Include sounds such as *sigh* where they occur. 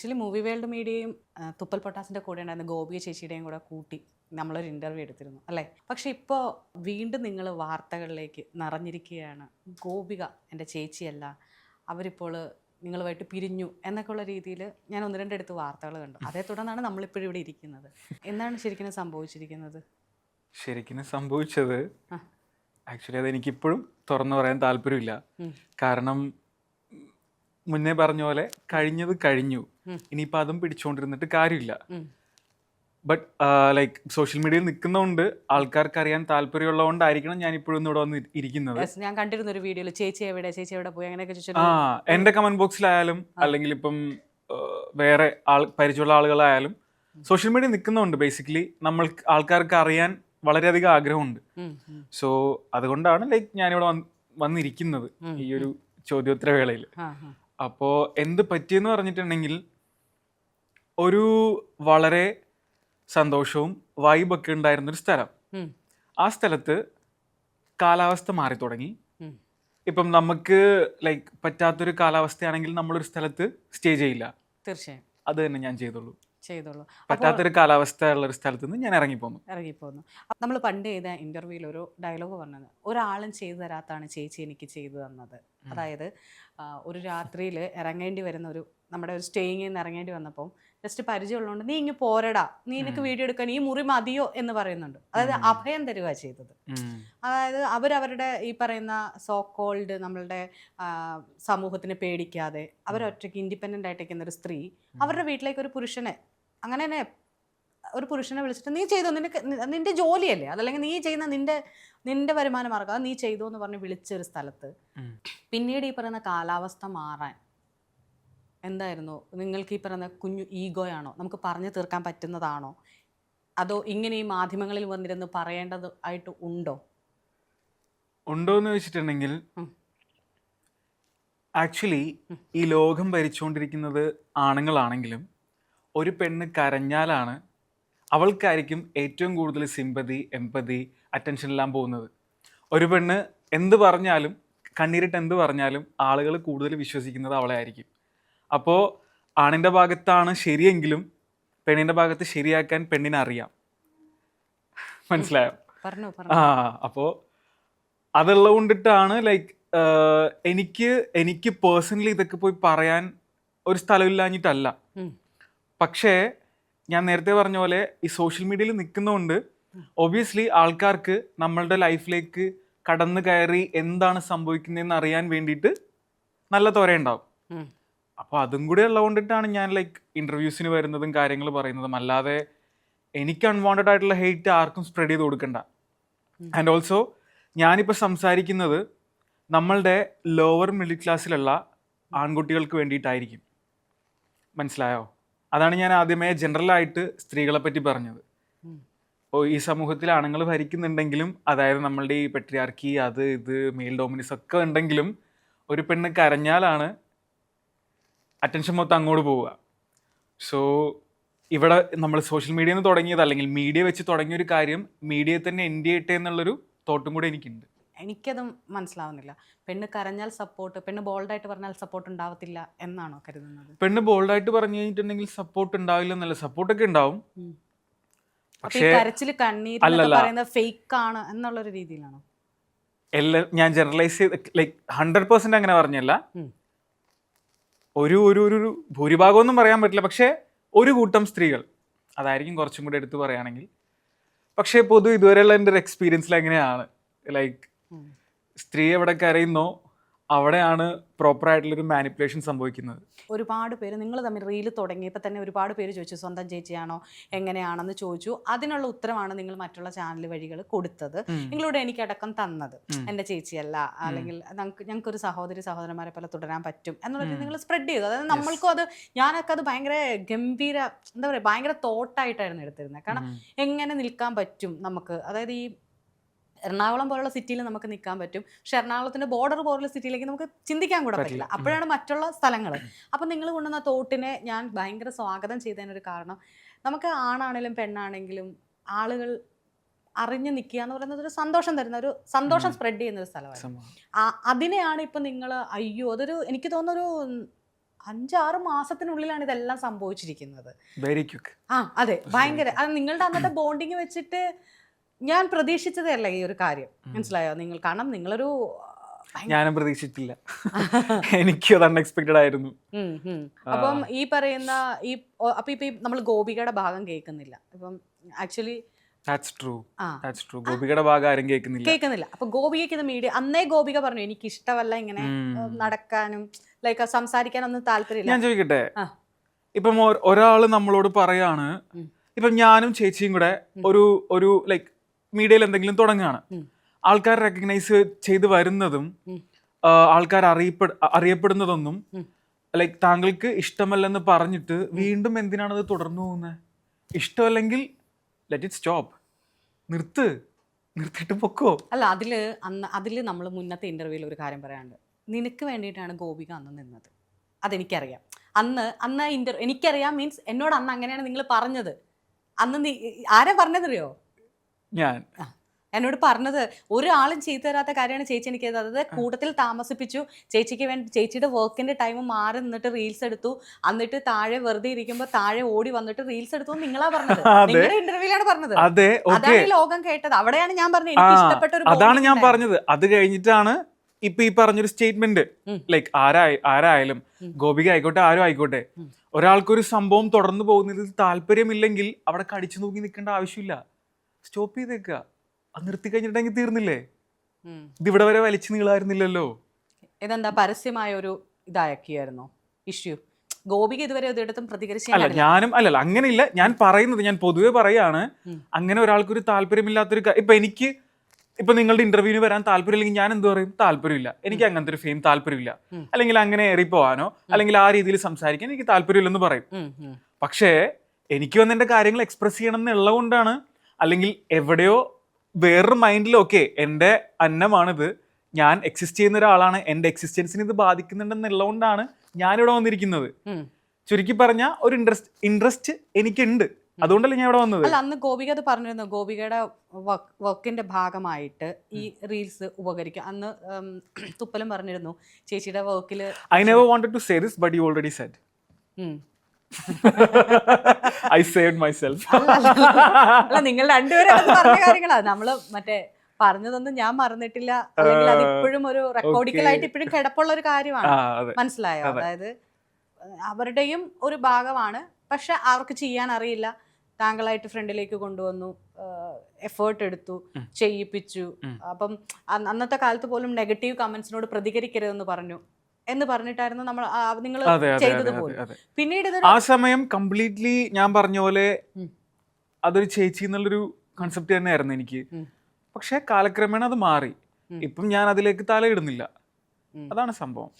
Actually movie world മീഡിയയും തുപ്പൽ പൊട്ടാസിന്റെ കൂടെ ഉണ്ടായിരുന്ന ഗോപിയ ചേച്ചിയുടെയും കൂടെ കൂട്ടി നമ്മളൊരു ഇന്റർവ്യൂ എടുത്തിരുന്നു അല്ലേ? പക്ഷേ ഇപ്പോൾ വീണ്ടും നിങ്ങൾ വാർത്തകളിലേക്ക് നിറഞ്ഞിരിക്കുകയാണ്. ഗോപിക എന്റെ ചേച്ചിയല്ല അവരിപ്പോൾ നിങ്ങളുമായിട്ട് പിരിഞ്ഞു എന്നൊക്കെയുള്ള രീതിയിൽ ഞാൻ ഒന്ന് രണ്ടെടുത്ത് വാർത്തകൾ കണ്ടു. അതേ തുടർന്നാണ് നമ്മളിപ്പോഴും ഇവിടെ ഇരിക്കുന്നത്. എന്താണ് ശരിക്കും സംഭവിച്ചിരിക്കുന്നത്? ശരിക്കും സംഭവിച്ചത് ആക്ച്വലി അത് എനിക്കിപ്പോഴും തുറന്നു പറയാൻ താല്പര്യമില്ല. കാരണം മുന്നേ പറഞ്ഞ പോലെ കഴിഞ്ഞത് കഴിഞ്ഞു. ഇനിയിപ്പോൾ അതും പിടിച്ചുകൊണ്ടിരുന്നിട്ട് കാര്യമില്ല. ബട്ട് ലൈക്ക് സോഷ്യൽ മീഡിയയിൽ നിൽക്കുന്നതുകൊണ്ട് ആൾക്കാർക്ക് അറിയാൻ താല്പര്യമുള്ളതുകൊണ്ടായിരിക്കണം ഞാൻ ഇപ്പോഴും ഇവിടെ വന്ന് ഇരിക്കുന്നത്. ഞാൻ കണ്ടിരുന്ന ഒരു വീഡിയോയിൽ ചേച്ചി എവിടെ ചേച്ചി എവിടെ പോയി അങ്ങനെയൊക്കെ ആ എന്റെ കമന്റ് ബോക്സിലായാലും അല്ലെങ്കിൽ ഇപ്പം വേറെ ആൾ പരിചയമുള്ള ആളുകളായാലും സോഷ്യൽ മീഡിയ നിൽക്കുന്നുണ്ട് ബേസിക്കലി നമ്മൾ ആൾക്കാർക്ക് അറിയാൻ വളരെയധികം ആഗ്രഹമുണ്ട്. സോ അതുകൊണ്ടാണ് ലൈക്ക് ഞാനിവിടെ വന്ന് വന്നിരിക്കുന്നത് ഈ ഒരു ചോദ്യോത്തര വേളയിൽ ആ, ആ. അപ്പോൾ എന്ത് പറ്റിയെന്ന് പറഞ്ഞിട്ടുണ്ടെങ്കിൽ ഒരു വളരെ സന്തോഷവും വൈബൊക്കെ ഉണ്ടായിരുന്നൊരു സ്ഥലം. ആ സ്ഥലത്ത് കാലാവസ്ഥ മാറി തുടങ്ങി. ഇപ്പം നമുക്ക് ലൈക്ക് പറ്റാത്തൊരു കാലാവസ്ഥയാണെങ്കിൽ നമ്മളൊരു സ്ഥലത്ത് സ്റ്റേ ചെയ്യില്ല. തീർച്ചയായും. അത് തന്നെ ഞാൻ ചെയ്തുള്ളൂ. ചെയ്തോളൂ അപ്പോൾ പറ്റാത്തൊരു കാലാവസ്ഥ ഉള്ള ഒരു സ്ഥലത്ത് നിന്ന് ഞാൻ ഇറങ്ങിപ്പോന്നു. ഇറങ്ങിപ്പോന്നു. നമ്മൾ പണ്ട് ചെയ്ത ഇന്റർവ്യൂവിൽ ഒരു ഡയലോഗ് പറഞ്ഞത് ഒരാളും ചെയ്തു തരാത്താണ് ചേച്ചി എനിക്ക് ചെയ്തു തന്നത്. അതായത് ഒരു രാത്രിയിൽ ഇറങ്ങേണ്ടി വരുന്ന ഒരു നമ്മുടെ ഒരു സ്റ്റേയിങ്ങിൽ നിന്ന് ഇറങ്ങേണ്ടി വന്നപ്പോൾ ജസ്റ്റ് പരിചയമുള്ളതുകൊണ്ട് നീ ഇങ്ങ് പോരടാ. നീ നിനക്ക് വീഡിയോ എടുക്കാൻ ഈ മുറി മതിയോ എന്ന് പറയുന്നുണ്ട്. അതായത് അഭയം തരുക ചെയ്തത്. അതായത് അവരവരുടെ ഈ പറയുന്ന സോ കോൾഡ് നമ്മളുടെ സമൂഹത്തിനെ പേടിക്കാതെ അവരൊറ്റയ്ക്ക് ഇൻഡിപെൻഡന്റ് ആയിട്ടിരിക്കുന്ന ഒരു സ്ത്രീ അവരുടെ വീട്ടിലേക്ക് ഒരു പുരുഷനെ അങ്ങനെ തന്നെ ഒരു പുരുഷനെ വിളിച്ചിട്ട് നീ ചെയ്തോ നിനക്ക് നിന്റെ ജോലിയല്ലേ? അതല്ലെങ്കിൽ നീ ചെയ്യുന്ന നിന്റെ നിന്റെ വരുമാന മാർഗം നീ ചെയ്തോ എന്ന് പറഞ്ഞ് വിളിച്ച ഒരു സ്ഥലത്ത് പിന്നീട് ഈ പറയുന്ന കാലാവസ്ഥ മാറാൻ എന്തായിരുന്നു? നിങ്ങൾക്ക് ഈ പറയുന്ന കുഞ്ഞു ഈഗോയാണോ? നമുക്ക് പറഞ്ഞു തീർക്കാൻ പറ്റുന്നതാണോ? അതോ ഇങ്ങനെ ഈ മാധ്യമങ്ങളിൽ വന്നിരുന്ന് പറയേണ്ടത് ആയിട്ട് ഉണ്ടോ? ഉണ്ടോ എന്ന് ചോദിച്ചിട്ടുണ്ടെങ്കിൽ ആക്ച്വലി ഈ ലോകം ഭരിച്ചുകൊണ്ടിരിക്കുന്നത് ആണുങ്ങളാണെങ്കിലും ഒരു പെണ്ണ് കരഞ്ഞാലാണ് അവൾക്കായിരിക്കും ഏറ്റവും കൂടുതൽ സിമ്പതി എമ്പതി അറ്റൻഷൻ എല്ലാം പോകുന്നത്. ഒരു പെണ്ണ് എന്ത് പറഞ്ഞാലും കണ്ണീരിട്ട് എന്ത് പറഞ്ഞാലും ആളുകൾ കൂടുതൽ വിശ്വസിക്കുന്നത് അവളെ ആയിരിക്കും അപ്പോൾ ആണിന്റെ ഭാഗത്താണ് ശരിയെങ്കിലും പെണ്ണിന്റെ ഭാഗത്ത് ശരിയാക്കാൻ പെണ്ണിനെ അറിയാം. മനസ്സിലായോ? ആ അപ്പോൾ അതുള്ളത് കൊണ്ടിട്ടാണ് ലൈക്ക് എനിക്ക് എനിക്ക് പേഴ്സണലി ഇതൊക്കെ പോയി പറയാൻ ഒരു സ്ഥലമില്ലാഞ്ഞിട്ടല്ല. പക്ഷേ ഞാൻ നേരത്തെ പറഞ്ഞ പോലെ ഈ സോഷ്യൽ മീഡിയയിൽ നിൽക്കുന്നതുകൊണ്ട് ഒബിയസ്ലി ആൾക്കാർക്ക് നമ്മളുടെ ലൈഫിലേക്ക് കടന്നു കയറി എന്താണ് സംഭവിക്കുന്നതെന്ന് അറിയാൻ വേണ്ടിയിട്ട് നല്ല തൊരയുണ്ടാവും. അപ്പോൾ അതും കൂടി ഉള്ളതുകൊണ്ടിട്ടാണ് ഞാൻ ലൈക്ക് ഇന്റർവ്യൂസിന് വരുന്നതും കാര്യങ്ങൾ പറയുന്നതും. അല്ലാതെ എനിക്ക് അൺവാണ്ടഡ് ആയിട്ടുള്ള ഹെയ്റ്റ് ആർക്കും സ്പ്രെഡ് ചെയ്ത് കൊടുക്കണ്ട. ആൻഡ് ഓൾസോ ഞാനിപ്പോൾ സംസാരിക്കുന്നത് നമ്മളുടെ ലോവർ മിഡിൽ ക്ലാസ്സിലുള്ള ആൺകുട്ടികൾക്ക് വേണ്ടിയിട്ടായിരിക്കും. മനസ്സിലായോ? അതാണ് ഞാൻ ആദ്യമേ ജനറലായിട്ട് സ്ത്രീകളെ പറ്റി പറഞ്ഞത്. ഓ ഈ സമൂഹത്തിൽ ആണുങ്ങൾ ഭരിക്കുന്നുണ്ടെങ്കിലും അതായത് നമ്മളുടെ ഈ പെട്രിയാർക്കി അത് ഇത് മെയിൽ ഡോമിനിസ് ഒക്കെ ഉണ്ടെങ്കിലും ഒരു പെണ്ണ് കരഞ്ഞാലാണ് അറ്റൻഷൻ മൊത്തം അങ്ങോട്ട് പോവുക. സോ ഇവിടെ നമ്മൾ സോഷ്യൽ മീഡിയയിൽ നിന്ന് തുടങ്ങിയത് അല്ലെങ്കിൽ മീഡിയ വെച്ച് തുടങ്ങിയ ഒരു കാര്യം മീഡിയയെ തന്നെ എൻഡ് ചെയ്യട്ടെ എന്നുള്ളൊരു തോട്ടും കൂടെ എനിക്കുണ്ട്. എനിക്കത് മനസ്സിലാവുന്നില്ല. പെണ്ണ് കരഞ്ഞാൽ സപ്പോർട്ട് പെണ്ണ് ബോൾഡായിട്ട് പറഞ്ഞാൽ സപ്പോർട്ട് ഉണ്ടാവത്തില്ല എന്നാണോ കരുതുന്നത്? പെണ്ണ് ബോൾഡായിട്ട് പറഞ്ഞു കഴിഞ്ഞിട്ടുണ്ടെങ്കിൽ സപ്പോർട്ട് ഉണ്ടാവില്ല എന്നല്ല സപ്പോർട്ടൊക്കെ ഉണ്ടാവും. പക്ഷേ കരച്ചിൽ കണ്ണീര്. പറയുന്നത് ഫേക്ക് ആണ് എന്നുള്ളൊരു രീതിയിലാണോ? എല്ലാം ഞാൻ ജനറലൈസ് ചെയ്ത് ലൈക്ക് ഹൺഡ്രഡ് പെർസെന്റ് അങ്ങനെ പറഞ്ഞല്ല. ഒരു ഒരു ഒരു ഭൂരിഭാഗമൊന്നും പറയാൻ പറ്റില്ല. പക്ഷേ ഒരു കൂട്ടം സ്ത്രീകൾ അതായിരിക്കും കുറച്ചും കൂടി എടുത്തു പറയുകയാണെങ്കിൽ. പക്ഷേ പൊതു ഇതുവരെയുള്ള എന്റെ ഒരു എക്സ്പീരിയൻസിൽ എങ്ങനെയാണ് ലൈക്ക് സ്ത്രീ എവിടെ കരയുന്നോ അവിടെയാണ് പ്രോപ്പർ ആയിട്ടുള്ള ഒരു മാനിപ്പുലേഷൻ സംഭവിക്കുന്നത്. ഒരുപാട് പേര് നിങ്ങൾ തമ്മിൽ റീൽ തുടങ്ങിയപ്പോൾ തന്നെ ഒരുപാട് പേര് ചോദിച്ചു സ്വന്തം ചേച്ചിയാണോ? എങ്ങനെയാണെന്ന് ചോദിച്ചു. അതിനുള്ള ഉത്തരമാണ് നിങ്ങൾ മറ്റുള്ള ചാനൽ വഴികൾ കൊടുത്തത്. നിങ്ങളോട് എനിക്ക് അടക്കം തന്നത്. എന്റെ ചേച്ചിയല്ല അല്ലെങ്കിൽ ഞങ്ങൾക്ക് ഞങ്ങൾക്കൊരു സഹോദരി സഹോദരന്മാരെ പോലെ തുടരാൻ പറ്റും. എന്നുള്ളത് നിങ്ങൾ സ്പ്രെഡ് ചെയ്തു. അതായത് നമ്മൾക്കും അത് ഞാനൊക്കെ അത് ഭയങ്കര ഗംഭീര എന്താ പറയുക ഭയങ്കര തോട്ടായിട്ടായിരുന്നു എടുത്തിരുന്നത്. കാരണം എങ്ങനെ നിൽക്കാൻ പറ്റും നമുക്ക്? അതായത് ഈ എറണാകുളം പോലുള്ള സിറ്റിയിൽ നമുക്ക് നിൽക്കാൻ പറ്റും. പക്ഷെ എറണാകുളത്തിന്റെ ബോർഡർ പോലുള്ള സിറ്റിയിലേക്ക് നമുക്ക് ചിന്തിക്കാൻ കൂടെ പറ്റില്ല. അപ്പോഴാണ് മറ്റുള്ള സ്ഥലങ്ങൾ അപ്പം നിങ്ങൾ കൊണ്ടുവന്ന തോട്ടിനെ ഞാൻ ഭയങ്കര സ്വാഗതം ചെയ്തതിനൊരു കാരണം നമുക്ക് ആണാണെങ്കിലും പെണ്ണാണെങ്കിലും ആളുകൾ അറിഞ്ഞു നിൽക്കുക എന്ന് പറയുന്നത് ഒരു സന്തോഷം തരുന്ന ഒരു സന്തോഷം. സ്പ്രെഡ് ചെയ്യുന്ന ഒരു സ്ഥലമാണ്. അതിനെയാണ് ഇപ്പം നിങ്ങൾ അയ്യോ അതൊരു എനിക്ക് തോന്നുന്നൊരു അഞ്ചാറ് മാസത്തിനുള്ളിലാണ് ഇതെല്ലാം സംഭവിച്ചിരിക്കുന്നത്. വെരി ക്വിക്ക് ആ അതെ ഭയങ്കര. അത് നിങ്ങളുടെ അന്നത്തെ ബോണ്ടിങ് വെച്ചിട്ട് ഞാൻ പ്രതീക്ഷിച്ചതേ അല്ല ഈ ഒരു കാര്യം. മനസ്സിലായോ? നിങ്ങൾ കാരണം നിങ്ങളൊരു ഞാനും പ്രതീക്ഷിച്ചില്ല എനിക്ക് അത് അൺഎക്സ്പെക്റ്റഡ് ആയിരുന്നു. അപ്പം ഈ പറയുന്ന ഈ അപ്പൊ ഇപ്പൊ നമ്മൾ ഗോപികയുടെ ഭാഗം കേൾക്കുന്നില്ല. അപ്പം ആക്ച്വലി ഗോപികയുടെ ഭാഗം ആരും കേൾക്കുന്നില്ല. കേൾക്കുന്നില്ല. അപ്പൊ ഗോപികയ്ക്ക് ഇത് മീഡിയ അന്നേ ഗോപിക പറഞ്ഞു എനിക്ക് ഇഷ്ടമല്ല ഇങ്ങനെ നടക്കാനും ലൈക്ക് സംസാരിക്കാനൊന്നും താല്പര്യമില്ല. ഞാൻ ചോദിക്കട്ടെ. ഇപ്പം ഒ- ഒരാൾ നമ്മളോട് പറയാണ്. ഇപ്പം ഞാനും ചേച്ചിയും കൂടെ ഒരു ഒരു ലൈക്ക് മീഡിയയിൽ എന്തെങ്കിലും തുടങ്ങുകയാണ്. ആൾക്കാർ റെക്കഗ്നൈസ് ചെയ്ത് വരുന്നതും ആൾക്കാർ അറിയപ്പെ അറിയപ്പെടുന്നതൊന്നും ലൈക് ലൈക്ക് താങ്കൾക്ക് ഇഷ്ടമല്ലെന്ന് പറഞ്ഞിട്ട് വീണ്ടും എന്തിനാണ് അത് തുടർന്നു പോകുന്നത് ഇഷ്ടമല്ലെങ്കിൽ ലെറ്റ് ഇറ്റ് സ്റ്റോപ്പ് നിർത്ത്. നിർത്തിയിട്ട് പൊക്കോ. അല്ല അതിൽ അന്ന് അതിൽ നമ്മൾ മുന്നത്തെ ഇന്റർവ്യൂവിൽ ഒരു കാര്യം പറയാനുണ്ട്. നിനക്ക് വേണ്ടിയിട്ടാണ് ഗോപിക അന്ന് നിന്നത്. അതെനിക്കറിയാം. അന്ന് അന്ന് ഇന്റർ എനിക്കറിയാം മീൻസ് എന്നോട് അന്ന് അങ്ങനെയാണ് നിങ്ങൾ പറഞ്ഞത്. അന്ന് നീ ആരാ പറഞ്ഞതറിയോ? ഞാൻ. എന്നോട് പറഞ്ഞത് ഒരാളും ചെയ്തു തരാത്ത കാര്യമാണ് ചേച്ചി എനിക്ക് അതായത് കൂട്ടത്തിൽ താമസിപ്പിച്ചു. ചേച്ചിക്ക് വേണ്ടി ചേച്ചിയുടെ വർക്കിന്റെ ടൈം മാറി നിന്നിട്ട് റീൽസ് എടുത്തു. എന്നിട്ട് താഴെ വെറുതെ ഇരിക്കുമ്പോൾ താഴെ ഓടി വന്നിട്ട് റീൽസ് എടുത്തു നിങ്ങളാ പറഞ്ഞത്. നിങ്ങളുടെ ഇന്റർവ്യൂലാണ് പറഞ്ഞത്. അതെ അതാണ് ലോകം കേട്ടത്. അവിടെയാണ് ഞാൻ പറഞ്ഞത്. എനിക്ക് ഇഷ്ടപ്പെട്ട ഒരു അതാണ് ഞാൻ. പറഞ്ഞത്. അത് കഴിഞ്ഞിട്ടാണ് ഇപ്പൊ ഈ പറഞ്ഞൊരു സ്റ്റേറ്റ്മെന്റ് ലൈക് ലൈക്ക് ആരായി ആരായാലും. ഗോപിക ആയിക്കോട്ടെ ആരും ആയിക്കോട്ടെ. ഒരാൾക്കൊരു സംഭവം തുടർന്ന് പോകുന്നതിൽ താല്പര്യമില്ലെങ്കിൽ അവിടെ കടിച്ചു നോക്കി നിൽക്കേണ്ട ആവശ്യമില്ല. സ്റ്റോപ്പ് ചെയ്തേക്കുക അത് നിർത്തി കഴിഞ്ഞിട്ടെങ്കിൽ തീർന്നില്ലേ? ഇതിവിടെ ഇത് ഇവിടെ വരെ വലിച്ചു നീളായിരുന്നില്ലല്ലോ. ഇതെന്താ പരസ്യമായ ഒരു ഇതാക്കിയായിരുന്നോ? ഇഷ്യൂ. ഗോപിക ഇതുവരെ അല്ല പ്രതികരിച്ചില്ല ഞാനും അല്ലല്ല അങ്ങനെയില്ല. ഞാൻ പറയുന്നത് ഞാൻ പൊതുവെ പറയാണ്. അങ്ങനെ ഒരാൾക്കൊരു താല്പര്യമില്ലാത്തൊരു ഇപ്പൊ എനിക്ക് ഇപ്പൊ നിങ്ങളുടെ ഇന്റർവ്യൂവിന് വരാൻ താല്പര്യമില്ലെങ്കിൽ ഞാൻ എന്ത് പറയും? താല്പര്യമില്ല. എനിക്ക് അങ്ങനത്തെ ഒരു ഫെയിം താല്പര്യമില്ല. അല്ലെങ്കിൽ അങ്ങനെ ഏറിപ്പോവാനോ അല്ലെങ്കിൽ ആ രീതിയിൽ സംസാരിക്കാൻ എനിക്ക് താല്പര്യമില്ലെന്ന് പറയും. പക്ഷേ എനിക്ക് വന്ന് എന്റെ കാര്യങ്ങൾ എക്സ്പ്രസ് ചെയ്യണം എന്നുള്ളത് കൊണ്ടാണ് അല്ലെങ്കിൽ എവിടെയോ വേറൊരു മൈൻഡിലൊക്കെ എന്റെ അന്നമാണിത്. ഞാൻ എക്സിസ്റ്റ് ചെയ്യുന്ന ഒരാളാണ്. എന്റെ എക്സിസ്റ്റൻസിന് ഇത് ബാധിക്കുന്നുണ്ടെന്നുള്ളതുകൊണ്ടാണ് ഞാനിവിടെ വന്നിരിക്കുന്നത്. ചുരുക്കി പറഞ്ഞ ഒരു ഇൻട്രസ്റ്റ് ഇൻട്രസ്റ്റ് എനിക്കുണ്ട്. അതുകൊണ്ടല്ലേ ഞാൻ ഇവിടെ വന്നത്. അല്ല അന്ന് ഗോപിക അത് പറഞ്ഞിരുന്നു. ഗോപികയുടെ വർക്കിന്റെ ഭാഗമായിട്ട് ഈ റീൽസ് ഉപകരിക്കും അന്ന് തുപ്പലും പറഞ്ഞിരുന്നു ചേച്ചിയുടെ വർക്കിൽ I never wanted to say this but you already set I save myself അല്ല നിങ്ങൾ രണ്ടുപേരും പറഞ്ഞ *laughs* കാര്യങ്ങളാണ് നമ്മൾ മറ്റേ പറഞ്ഞതൊന്നും ഞാൻ മറന്നിട്ടില്ല. അല്ലെങ്കിൽ അത് ഇപ്പോഴും ഒരു റെക്കോർഡിക്കലായിട്ട് ഇപ്പോഴും കിടപ്പുള്ള ഒരു കാര്യമാണ്. മനസ്സിലായോ? അതായത് അവരുടെയും ഒരു ഭാഗമാണ്. പക്ഷെ അവർക്ക് ചെയ്യാൻ അറിയില്ല. താങ്കളായിട്ട് ഫ്രണ്ടിലേക്ക് കൊണ്ടുവന്നു. എഫേർട്ട് എടുത്തു. ചെയ്യിപ്പിച്ചു. അപ്പം അന്നത്തെ കാലത്ത് പോലും നെഗറ്റീവ് കമന്റ്സിനോട് പ്രതികരിക്കരുതെന്ന് പറഞ്ഞു. എന്ന് പറഞ്ഞിട്ടായിരുന്നു നമ്മൾ നിങ്ങൾ അതെ അതെ ചെയ്തത് പോലും. പിന്നീട് ആ സമയം കംപ്ലീറ്റ്ലി ഞാൻ പറഞ്ഞ പോലെ അതൊരു ചേച്ചി എന്നുള്ളൊരു കൺസെപ്റ്റ് തന്നെയായിരുന്നു എനിക്ക്. പക്ഷെ കാലക്രമേണ അത് മാറി. ഇപ്പം ഞാൻ അതിലേക്ക് തലയിടുന്നില്ല ഇടുന്നില്ല. അതാണ് സംഭവം.